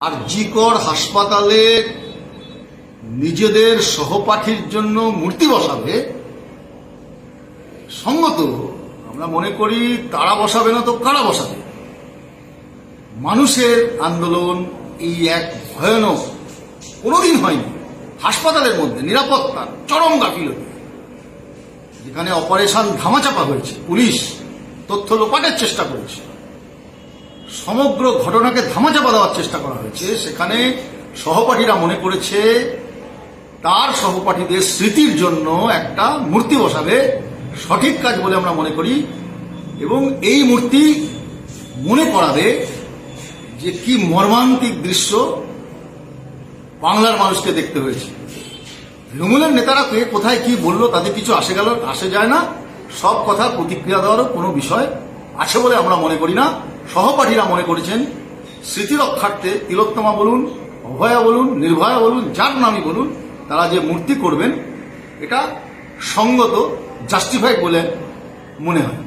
আর জিকর হাসপাতালে নিজেদের সহপাঠীর জন্য মূর্তি বসাবে সঙ্গত আমরা মনে করি তারা বসাবে না তো কারা বসাবে? মানুষের আন্দোলন এই এক ভয়ানক, কোনোদিন হয়নি। হাসপাতালের মধ্যে নিরাপত্তা, চরম গাফিলতি। যেখানে অপারেশন ধামাচাপা হয়েছে, পুলিশ তথ্য লোপাটের চেষ্টা করেছে। সমগ্র ঘটনাকে ধামাচাপা দেওয়ার চেষ্টা করা হয়েছে। সেখানে সহপাঠীরা মনে করেছে, তার সহপাঠীদের স্মৃতির জন্য একটা মূর্তি বসাবে, সঠিক কাজ বলে আমরা মনে করি, এবং এই মূর্তি মনে করাবে যে কি মর্মান্তিক দৃশ্য বাংলার মানুষকে দেখতে হয়েছে। তৃণমূলের নেতারা কে কোথায় কি বলল তাদের কিছু আসে গেল, আসে যায় না। সব কথা প্রতিক্রিয়া দেওয়ারও কোনো বিষয় আছে বলে আমরা মনে করি না। সহপাঠীরা মনে করেছেন, স্মৃতি রক্ষার্থে তিলোত্তমা বলুন, অভয়া বলুন, নির্ভয়া বলুন, যার নামই বলুন, তারা যে মূর্তি করবেন, এটা সঙ্গত জাস্টিফাই বলে মনে হয়।